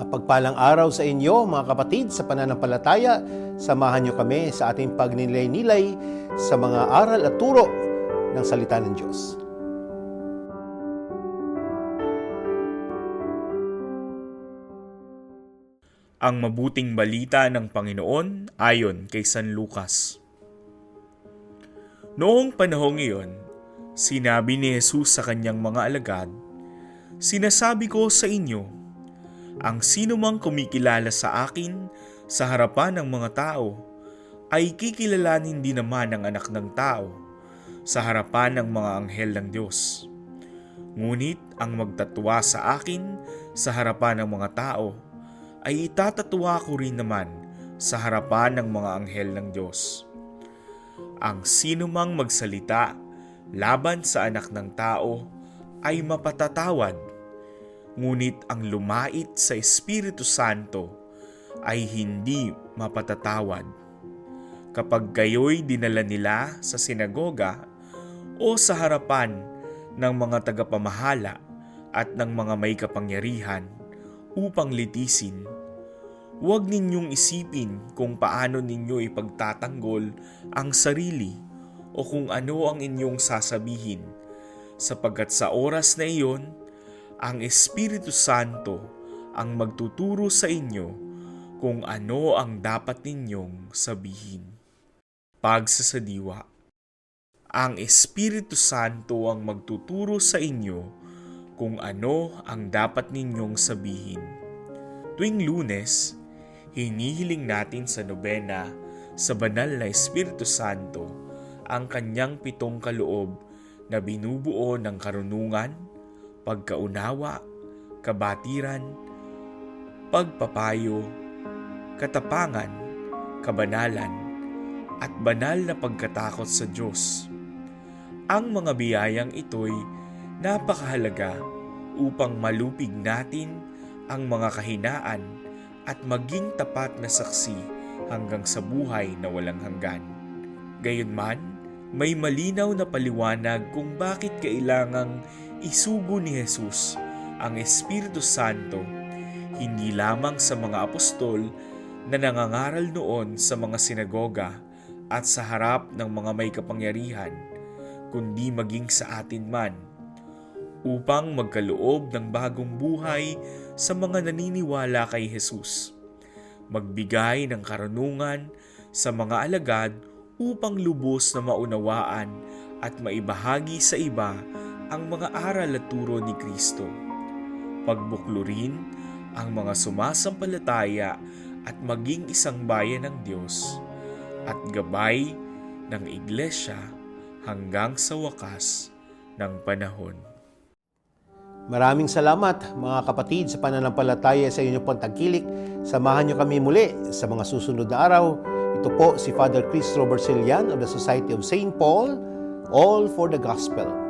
Mapagpalang araw sa inyo mga kapatid sa pananampalataya. Samahan niyo kami sa ating pagninilay-nilay sa mga aral at turo ng salita ng Diyos. Ang mabuting balita ng Panginoon ayon kay San Lucas. Noong panahong iyon, sinabi ni Jesus sa kanyang mga alagad, Sinasabi ko sa inyo, ang sino mang kumikilala sa akin sa harapan ng mga tao, ay kikilalanin din naman ng anak ng tao sa harapan ng mga anghel ng Diyos. Ngunit ang magtatwa sa akin sa harapan ng mga tao, ay itatatwa ko rin naman sa harapan ng mga anghel ng Diyos. Ang sino mang magsalita laban sa anak ng tao ay mapatatawad, ngunit ang lumait sa Espiritu Santo ay hindi mapatatawad. Kapag kayo'y dinala nila sa sinagoga o sa harapan ng mga tagapamahala at ng mga may kapangyarihan, upang litisin. Huwag ninyong isipin kung paano ninyo ipagtatanggol ang sarili o kung ano ang inyong sasabihin, sapagkat sa oras na iyon, ang Espiritu Santo ang magtuturo sa inyo kung ano ang dapat ninyong sabihin. Pagsasadiwa Ang Espiritu Santo ang magtuturo sa inyo kung ano ang dapat ninyong sabihin. Tuwing lunes, hinihiling natin sa nobena sa banal na Espiritu Santo ang kanyang pitong kaloob na binubuo ng karunungan, pagkaunawa, kabatiran, pagpapayo, katapangan, kabanalan, at banal na pagkatakot sa Diyos. Ang mga biyayang ito'y napakahalaga upang malupig natin ang mga kahinaan at maging tapat na saksi hanggang sa buhay na walang hanggan. Gayunman, may malinaw na paliwanag kung bakit kailangang isugo ni Jesus ang Espiritu Santo hindi lamang sa mga apostol na nangangaral noon sa mga sinagoga at sa harap ng mga may kapangyarihan, kundi maging sa atin man upang magkaloob ng bagong buhay sa mga naniniwala kay Jesus. Magbigay ng karunungan sa mga alagad upang lubos na maunawaan at maibahagi sa iba ang mga aral at turo ni Kristo. Pagbuklurin ang mga sumasampalataya at maging isang bayan ng Diyos at gabay ng Iglesia hanggang sa wakas ng panahon. Maraming salamat mga kapatid sa pananampalataya sa inyong pong tagkilik. Samahan niyo kami muli sa mga susunod na araw. Ito po si Father Chris Robert Silian of the Society of St. Paul, All for the Gospel.